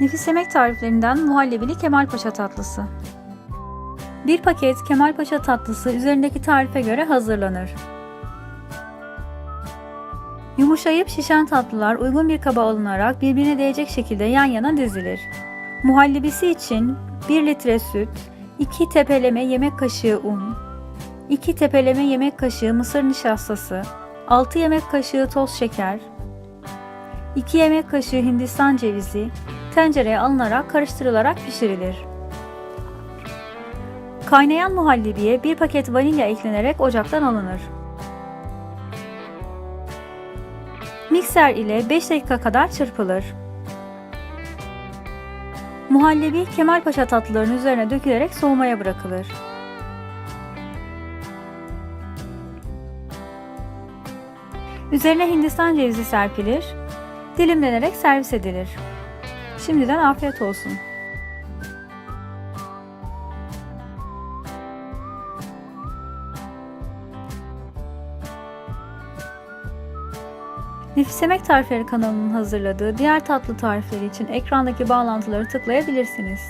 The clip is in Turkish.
Nefis yemek tariflerinden muhallebili Kemalpaşa tatlısı. Bir paket Kemalpaşa tatlısı üzerindeki tarife göre hazırlanır. Yumuşayıp şişen tatlılar uygun bir kaba alınarak birbirine değecek şekilde yan yana dizilir. Muhallebisi için 1 litre süt, 2 tepeleme yemek kaşığı un, 2 tepeleme yemek kaşığı mısır nişastası, 6 yemek kaşığı toz şeker, 2 yemek kaşığı hindistan cevizi tencereye alınarak karıştırılarak pişirilir. Kaynayan muhallebiye bir paket vanilya eklenerek ocaktan alınır. Mikser ile 5 dakika kadar çırpılır. Muhallebi Kemalpaşa tatlılarının üzerine dökülerek soğumaya bırakılır. Üzerine hindistan cevizi serpilir, dilimlenerek servis edilir. Şimdiden afiyet olsun. Nefis Yemek Tarifleri kanalının hazırladığı diğer tatlı tarifleri için ekrandaki bağlantıları tıklayabilirsiniz.